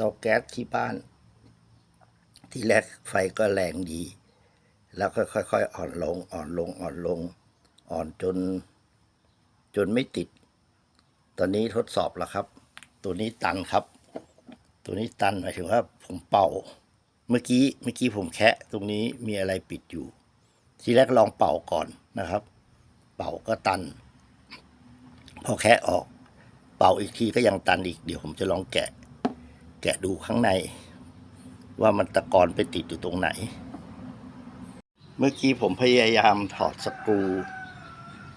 ตาแก๊สที่บ้าน ที่แรกไฟก็แรงดี แล้วก็ค่อยๆ อ่อนลงอ่อนลงอ่อนลง อ่อนจน จนไม่ติด ตอนนี้ทดสอบแล้วครับ ตัวนี้ตันครับ ตัวนี้ตันหมายถึงว่าผมเป่า เมื่อกี้เมื่อกี้ผมแคะตรงนี้มีอะไรปิดอยู่ ทีแรกลองเป่าก่อนนะครับ เป่าก็ตัน พอแคะออก เป่าอีกทีก็ยังตันอีกเดี๋ยวผมจะลองแกะ แกะดูข้างใน ว่ามันตะกอนไปติดอยู่ตรงไหน เมื่อกี้ผมพยายามถอดสกรู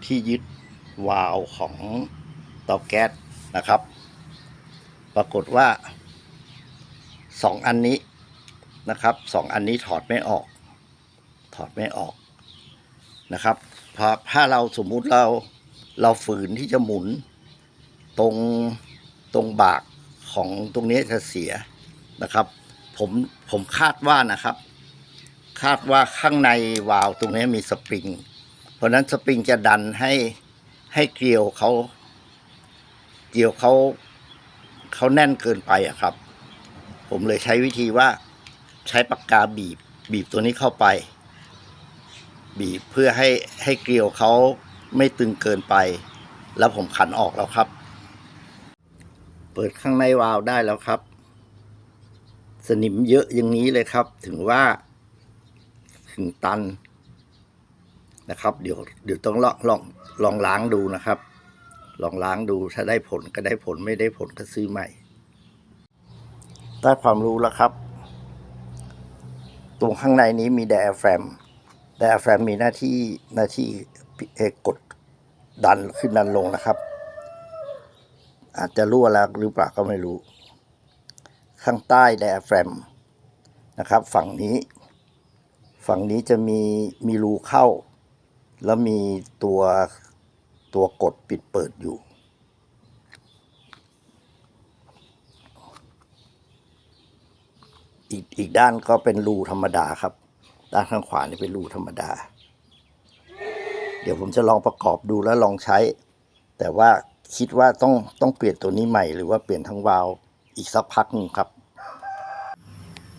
ที่ยึดวาล์วของเตาแก๊สนะครับ ปรากฏว่าสองอันนี้นะครับสองอันนี้ถอดไม่ออก ถอดไม่ออกนะครับพอถ้าเราสมมุติเราเราฝืนที่จะหมุนตรงตรงบาก ของตรงนี้จะเสียนะครับ ผมผมคาดว่านะครับ คาดว่าข้างในวาล์วตรงนี้มีสปริง เพราะนั้นสปริงจะดันให้ให้เกลียวเขาเกลียวเขาเขาแน่นเกินไปอะครับ ผมเลยใช้วิธีว่าใช้ปากกาบีบ บีบตัวนี้เข้าไป บีบเพื่อให้ให้เกลียวเขาไม่ตึงเกินไป แล้วผมขันออกแล้วครับ เปิดข้างในวาล์วได้แล้วครับ สนิมเยอะอย่างนี้เลยครับ ถึงว่า ถึงตันนะครับ เดี๋ยวเดี๋ยวต้องลองลองลองล้างดูนะครับ ลองล้างดูถ้าได้ผลก็ได้ผลไม่ได้ผลก็ซื้อใหม่ได้ความรู้แล้วครับ ตรงข้างในนี้มีไดอะแฟมไดอะแฟมมีหน้าที่หน้าที่กดดันขึ้นดันลงนะครับ อาจจะรั่วแล้วหรือเปล่าก็ไม่รู้ ข้างใต้ไดอะแฟรมนะครับ ฝั่งนี้ ฝั่งนี้จะมีมีรูเข้า แล้วมีตัวตัวกดปิดเปิดอยู่ อีกอีกด้านก็เป็นรูธรรมดาครับ ด้านข้างขวานี่เป็นรูธรรมดา เดี๋ยวผมจะลองประกอบดูแล้วลองใช้ แต่ว่า คิดว่าต้องต้องเปลี่ยนตัวนี้ใหม่ หรือว่าเปลี่ยนทั้งวาล์วอีกสักพักหนึ่งครับ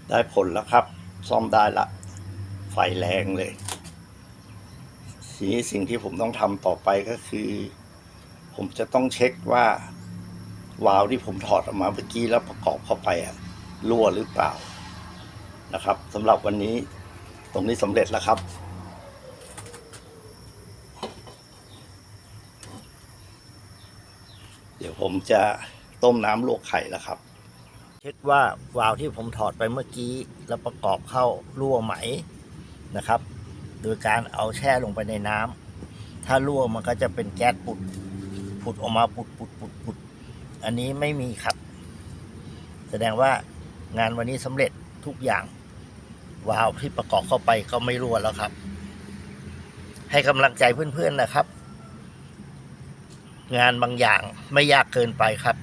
ได้ผลแล้วครับ ซ่อมได้ละ ไฟแรงเลยทีนี้สิ่งที่ผมต้องทำต่อไปก็คือ ผมจะต้องเช็คว่าวาล์วที่ผมถอดออกมาเมื่อกี้แล้วประกอบเข้าไปอะรั่วหรือเปล่านะครับสำหรับวันนี้ตรงนี้สำเร็จแล้วครับ เดี๋ ยวผมจะต้มน้ำลวกไข่แล้วครับ เช็คว่าวาล์วที่ผมถอดไปเมื่อกี้ แล้วประกอบเข้ารั่วไหมนะครับ โดยการเอาแช่ลงไปในน้ำถ้ารั่วมันก็จะเป็นแก๊สปุดผุดออกมาปุดปุดปุดปุดอันนี้ไม่มีครับ แสดงว่างานวันนี้สำเร็จทุกอย่าง วาล์วที่ประกอบเข้าไปก็ไม่รั่วแล้วครับ ให้กำลังใจเพื่อนๆนะครับ งานบางอย่างไม่ยากเกินไปครับ